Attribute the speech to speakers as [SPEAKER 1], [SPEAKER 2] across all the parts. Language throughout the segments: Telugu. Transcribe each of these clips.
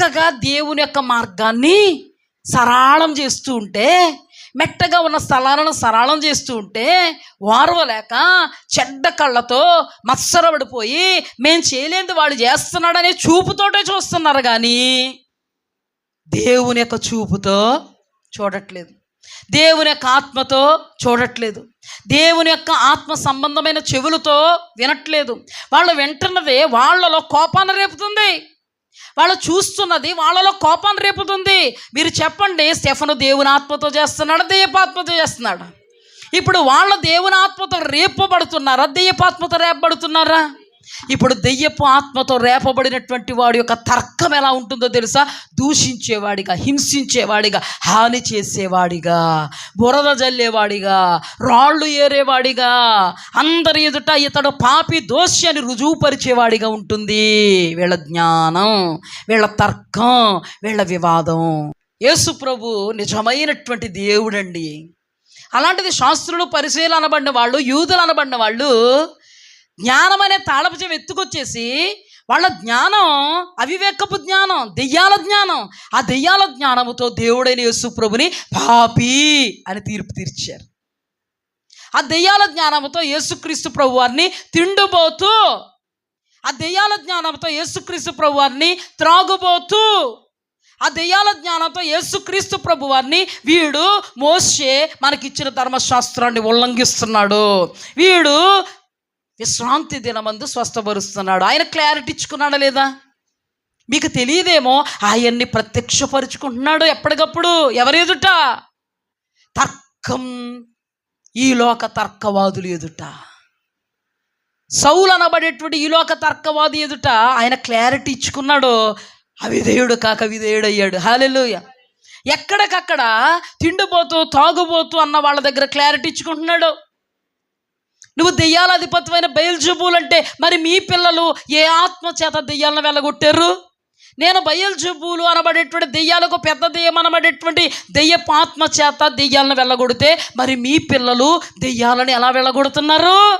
[SPEAKER 1] చక్కగా దేవుని యొక్క మార్గాన్ని సరళం చేస్తూ ఉంటే మెట్టగా ఉన్న స్థలాలను సరళం చేస్తూ ఉంటే ఓర్వలేక చెడ్డ కళ్ళతో మత్సరపడిపోయి మేము చేయలేంది వాడు చేస్తున్నాడనే చూపుతోటే చూస్తున్నారు కానీ దేవుని యొక్క చూపుతో చూడట్లేదు. దేవుని యొక్క ఆత్మతో చూడట్లేదు. దేవుని యొక్క ఆత్మ సంబంధమైన చెవులతో వినట్లేదు. వాళ్ళు వింటున్నదే వాళ్ళలో కోపాన్ని రేపుతుంది. వాళ్ళు చూస్తున్నది వాళ్ళలో కోపాన్ని రేపుతుంది. మీరు చెప్పండి స్టెఫను దేవుని ఆత్మతో చేస్తున్నాడు దెయ్యపాత్మతో చేస్తున్నాడు? ఇప్పుడు వాళ్ళ దేవుని ఆత్మతో రేపబడుతున్నారా దెయ్యపాత్మతో రేపబడుతున్నారా? ఇప్పుడు దెయ్యపు ఆత్మతో రేపబడినటువంటి వాడి యొక్క తర్కం ఎలా ఉంటుందో తెలుసా? దూషించేవాడిగా హింసించేవాడిగా హాని చేసేవాడిగా బురద జల్లేవాడిగా రాళ్ళు ఏరేవాడిగా అందరి ఎదుట ఇతడు పాపి దోషి అని రుజువుపరిచేవాడిగా ఉంటుంది. వీళ్ళ జ్ఞానం వీళ్ళ తర్కం వీళ్ళ వివాదం. యేసు ప్రభు నిజమైనటువంటి దేవుడండి. అలాంటిది శాస్త్రులు పరిశీలన అనబడిన వాళ్ళు యూదులు అనబడిన వాళ్ళు జ్ఞానం అనే తాళపజం ఎత్తుకొచ్చేసి వాళ్ళ జ్ఞానం అవివేకపు జ్ఞానం దెయ్యాల జ్ఞానం. ఆ దెయ్యాల జ్ఞానముతో దేవుడైన యేసు ప్రభుని పాపి అని తీర్పు తీర్చారు. ఆ దెయ్యాల జ్ఞానముతో యేసుక్రీస్తు ప్రభు వారిని తిండుబోతూ ఆ దెయ్యాల జ్ఞానంతో యేసుక్రీస్తు ప్రభు వారిని త్రాగుబోతూ ఆ దెయ్యాల జ్ఞానంతో యేసుక్రీస్తు ప్రభు వారిని వీడు మోసే మనకిచ్చిన ధర్మశాస్త్రాన్ని ఉల్లంఘిస్తున్నాడు. వీడు విశ్రాంతి దినమందు స్వస్థపరుస్తున్నాడు. ఆయన క్లారిటీ ఇచ్చుకున్నాడా లేదా? మీకు తెలియదేమో ఆయన్ని ప్రత్యక్షపరుచుకుంటున్నాడు ఎప్పటికప్పుడు. ఎవరు ఎదుట తర్కం ఈ లోక తర్కవాదులు ఎదుట. సౌలు అనబడేటువంటి ఈ లోక తర్కవాది ఎదుట ఆయన క్లారిటీ ఇచ్చుకున్నాడు. అవిధేయుడు కాక విధేయుడు అయ్యాడు హాలెలుయ ఎక్కడికక్కడ తిండిపోతూ తాగుబోతూ అన్న వాళ్ళ దగ్గర క్లారిటీ ఇచ్చుకుంటున్నాడు. నువ్వు దెయ్యాల బయల్జుబులంటే మరి మీ పిల్లలు ఏ ఆత్మ చేత దెయ్యాలను వెళ్ళగొట్టారు నేను బయల్జుబులు అనబడేటువంటి దెయ్యాలకు పెద్ద దెయ్యం అనబడేటువంటి దెయ్యపు ఆత్మ చేత దెయ్యాలను వెళ్ళగొడితే మరి మీ పిల్లలు దెయ్యాలను ఎలా వెళ్ళగొడుతున్నారు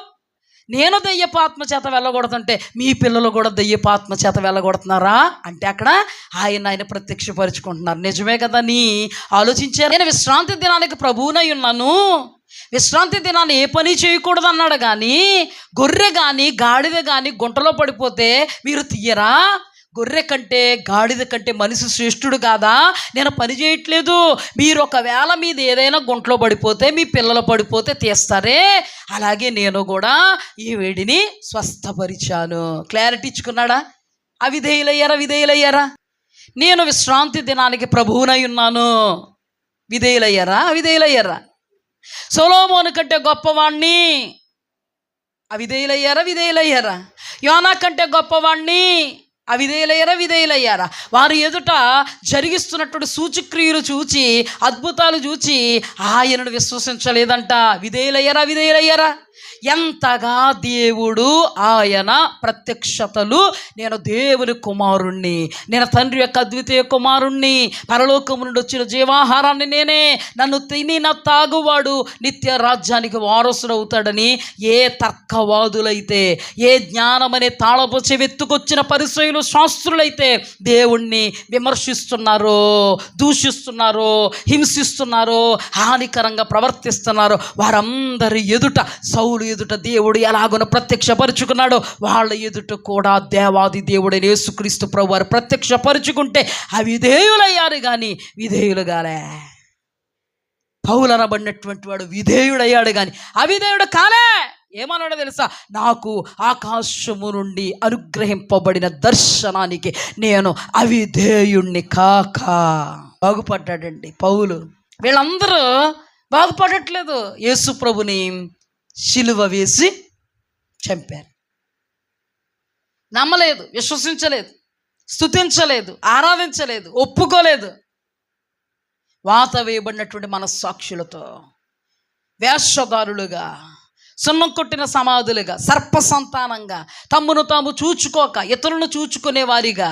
[SPEAKER 1] నేను దెయ్యపు ఆత్మ చేత వెళ్ళగొడుతుంటే మీ పిల్లలు కూడా దెయ్యపు ఆత్మ చేత వెళ్ళగొడుతున్నారా అంటే అక్కడ ఆయన ఆయన ప్రత్యక్షపరుచుకుంటున్నారు. నిజమే కదా నీ? ఆలోచించారు నేను విశ్రాంతి దినానికి ప్రభువునై ఉన్నాను. విశ్రాంతి దినాన్ని ఏ పని చేయకూడదు అన్నాడు కానీ గొర్రె కానీ గాడిద కానీ గుంటలో పడిపోతే మీరు తీయరా? గొర్రె కంటే గాడిద కంటే మనిషి శ్రేష్ఠుడు కాదా? నేను పని చేయట్లేదు. మీరు ఒకవేళ మీది ఏదైనా గుంటలో పడిపోతే మీ పిల్లలు పడిపోతే తీస్తారే? అలాగే నేను కూడా ఈ వేడిని స్వస్థపరిచాను. క్లారిటీ ఇచ్చుకున్నాడా? అవిధేయులయ్యారా విధేయులయ్యారా? నేను విశ్రాంతి దినానికి ప్రభువునై ఉన్నాను. విధేయులయ్యారా అవిధేయులయ్యారా? సొలోమోను కంటే గొప్పవాణ్ణి. అవిధేయులయ్యారా విధేయులయ్యారా? యోనా కంటే గొప్పవాణ్ణి. అవిధేయులయ్యారా విధేయులయ్యారా. వారి ఎదుట జరిగిస్తున్నటువంటి సూచక్రియలు చూచి అద్భుతాలు చూచి ఆయనను విశ్వసించలేదంట. విధేయులయ్యారా విధేయులయ్యారా. ఎంతగా దేవుడు ఆయన ప్రత్యక్షతలు నేను దేవుని కుమారుణ్ణి నేను తండ్రి యొక్క అద్వితీయ కుమారుణ్ణి పరలోకము నుండి వచ్చిన జీవాహారాన్ని నేనే నన్ను తిని నా తాగువాడు నిత్య రాజ్యానికి వారసుడు అవుతాడని ఏ తర్కవాదులైతే ఏ జ్ఞానమనే తాళపు చెవెత్తుకొచ్చిన పరిచయులు శాస్త్రులైతే దేవుణ్ణి విమర్శిస్తున్నారో దూషిస్తున్నారో హింసిస్తున్నారో హానికరంగా ప్రవర్తిస్తున్నారు. వారందరి ఎదుట సౌలు ఎదుట దేవుడు ఎలాగోనో ప్రత్యక్షపరుచుకున్నాడో వాళ్ళ ఎదుట కూడా దేవాది దేవుడైన యేసుక్రీస్తు ప్రభు వారు ప్రత్యక్షపరుచుకుంటే అవిధేయులయ్యారు కానీ విధేయులు కాలే పౌలనబడినటువంటి వాడు విధేయుడయ్యాడు కానీ అవిధేయుడు కాలే. ఏమన్నాడో తెలుసా? నాకు ఆకాశము నుండి అనుగ్రహింపబడిన దర్శనానికి నేను అవిధేయుణ్ణి కాక. బాగుపడ్డాడండి పౌలు. వీళ్ళందరూ బాగుపడట్లేదు. యేసు ప్రభుని శిలువ వేసి చంపారు. నమ్మలేదు విశ్వసించలేదు స్తుతించలేదు ఆరాధించలేదు ఒప్పుకోలేదు. వాత వేయబడినటువంటి మనస్సాక్షులతో వేషధారులుగా సున్నం కొట్టిన సమాధులుగా సర్ప సంతానంగా తమ్మును తాము చూచుకోక ఇతరులను చూచుకునే వారిగా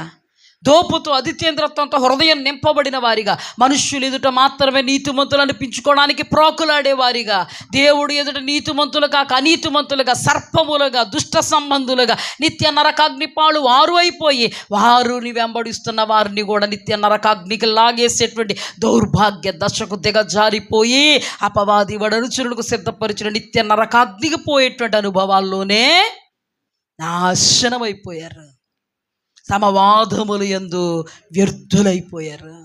[SPEAKER 1] దోపుతో అదిత్యేంద్రత్వంతో హృదయం నింపబడిన వారిగా మనుష్యులు ఎదుట మాత్రమే నీతిమంతులు అనిపించుకోవడానికి ప్రోకులాడేవారిగా దేవుడు ఎదుట నీతిమంతులు కాక అనీతిమంతులుగా సర్పములుగా దుష్ట సంబంధులుగా నిత్య నరకాగ్నిపాలు వారు అయిపోయి వారుని వెంబడిస్తున్న వారిని కూడా నిత్య నరకాగ్నికి లాగేసేటువంటి దౌర్భాగ్య దశకు దిగజారిపోయి అపవాది వడరుచులకు సిద్ధపరిచిన నిత్య నరకాగ్నికి పోయేటువంటి అనుభవాల్లోనే నాశనమైపోయారు. తమ వాదములు ఎందు వ్యర్థులైపోయారు.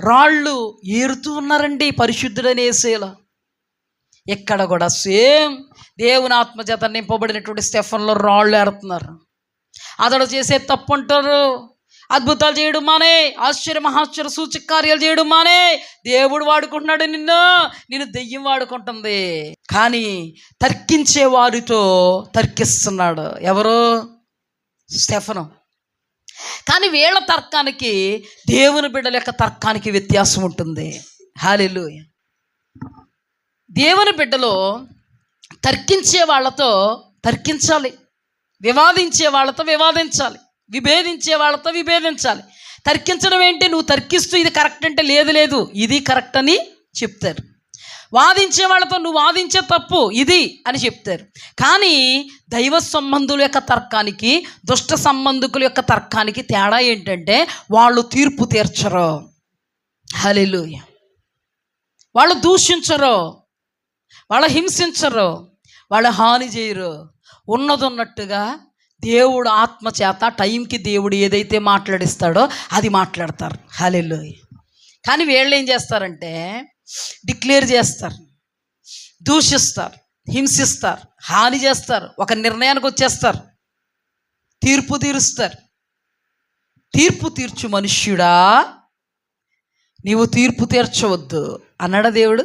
[SPEAKER 1] రాళ్ళు ఏరుతూ ఉన్నారండి పరిశుద్ధుడనేసేలా ఎక్కడ కూడా సేమ్ దేవుని ఆత్మచేత నింపబడినటువంటి స్టెఫన్లో రాళ్ళు ఏరుతున్నారు. అతడు చేసే తప్పు అంటారు అద్భుతాలు చేయడం మానే ఆశ్చర్య మహాశ్చర్య సూచక కార్యాలు చేయడం మానే. దేవుడు వాడుకుంటున్నాడు నిన్ను నిన్ను దెయ్యం వాడుకుంటుంది. కానీ తర్కించే వారితో తర్కిస్తున్నాడు. ఎవరు? స్టెఫను. కానీ వీళ్ళ తర్కానికి దేవుని బిడ్డల యొక్క తర్కానికి వ్యత్యాసం ఉంటుంది. హాలిలు దేవుని బిడ్డలో తర్కించే వాళ్ళతో తర్కించాలి. వివాదించే వాళ్ళతో వివాదించాలి. విభేదించే వాళ్ళతో విభేదించాలి. తర్కించడం ఏంటి? నువ్వు తర్కిస్తూ ఇది కరెక్ట్ అంటే లేదు లేదు ఇది కరెక్ట్ అని చెప్తారు. వాదించే వాళ్ళతో నువ్వు వాదించే తప్పు ఇది అని చెప్తారు. కానీ దైవ సంబంధుల యొక్క తర్కానికి దుష్ట సంబంధికుల యొక్క తర్కానికి తేడా ఏంటంటే వాళ్ళు తీర్పు తీర్చరు. హలెలూయ వాళ్ళు దూషించరు. వాళ్ళు హింసించరు. వాళ్ళు హాని చేయరు. ఉన్నది ఉన్నట్టుగా దేవుడు ఆత్మ చేత టైంకి దేవుడు ఏదైతే మాట్లాడిస్తాడో అది మాట్లాడతారు. హలిలోయ కానీ వీళ్ళు ఏం చేస్తారంటే డిక్లేర్ చేస్తారు దూషిస్తారు హింసిస్తారు హాని చేస్తారు ఒక నిర్ణయానికి వచ్చేస్తారు తీర్పు తీరుస్తారు. తీర్పు తీర్చు మనుష్యుడా నీవు తీర్పు తీర్చవద్దు అన్నాడా దేవుడు?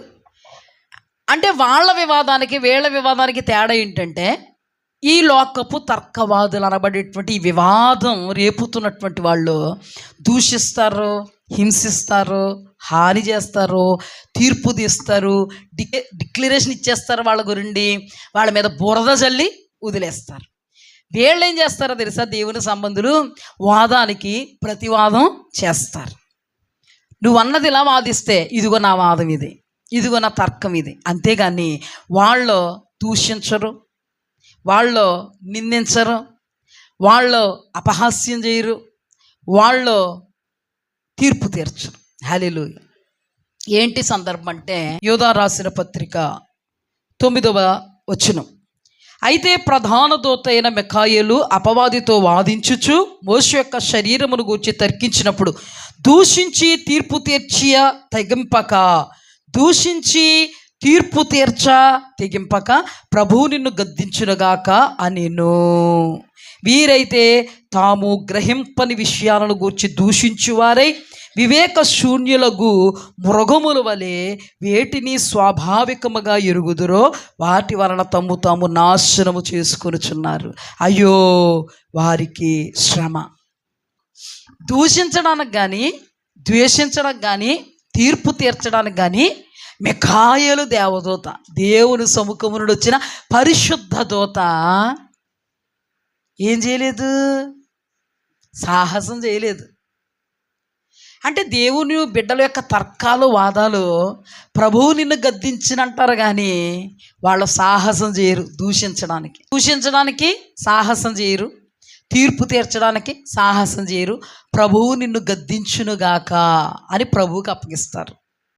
[SPEAKER 1] అంటే వాళ్ళ వివాదానికి వీళ్ళ వివాదానికి తేడా ఏంటంటే ఈ లోకపు తర్కవాదులు అనబడేటువంటి వివాదం రేపుతున్నటువంటి వాళ్ళు దూషిస్తారు హింసిస్తారు హాని చేస్తారు తీర్పు తీస్తారు డికే డిక్లరేషన్ ఇచ్చేస్తారు వాళ్ళ గురించి వాళ్ళ మీద బురద జల్లి వదిలేస్తారు. వీళ్ళు ఏం చేస్తారో తెలుసా? దేవుని సంబంధులు వాదానికి ప్రతివాదం చేస్తారు. నువ్వు అన్నది ఇలా వాదిస్తే ఇదిగో నా వాదం ఇది ఇదిగో నా తర్కం ఇది. అంతేగాని వాళ్ళు దూషించరు వాళ్ళు నిందించరు వాళ్ళు అపహాస్యం చేయరు వాళ్ళు తీర్పు తీర్చరు. హ్యాలీలు ఏంటి సందర్భం అంటే యోధా రాసిన పత్రిక తొమ్మిదవ వచనం. అయితే ప్రధాన దూత అయిన మెకాయలు అపవాదితో వాదించుచు మోషు యొక్క శరీరమును గూర్చి తర్కించినప్పుడు దూషించి తీర్పు తీర్చియ తెగింపక దూషించి తీర్పు తీర్చ తెగింపక ప్రభువు నిన్ను గద్దించునుగాక అనేను. వీరైతే తాము గ్రహింపని విషయాలను గూర్చి దూషించువారై వివేక శూన్యులకు మృగముల వలె వేటిని స్వాభావికముగా ఎరుగుదురో వాటి వలన తమ్ము తాము నాశనము చేసుకొనుచున్నారు. అయ్యో వారికి శ్రమ. దూషించడానికి కానీ ద్వేషించడానికి కానీ తీర్పు తీర్చడానికి కానీ మిఖాయలు దేవదూత దేవుని సముఖము నుండి వచ్చిన పరిశుద్ధ దూత. ఏం చేయలేదు? సాహసం చేయలేదు. అంటే దేవుని బిడ్డల యొక్క తర్కాలు వాదాలు ప్రభువు నిన్ను గద్దించినంటారు కానీ వాళ్ళు సాహసం చేయరు దూషించడానికి. దూషించడానికి సాహసం చేయరు. తీర్పు తీర్చడానికి సాహసం చేయరు. ప్రభువు నిన్ను గద్దించునుగాక అని ప్రభువుకి అప్పగిస్తారు.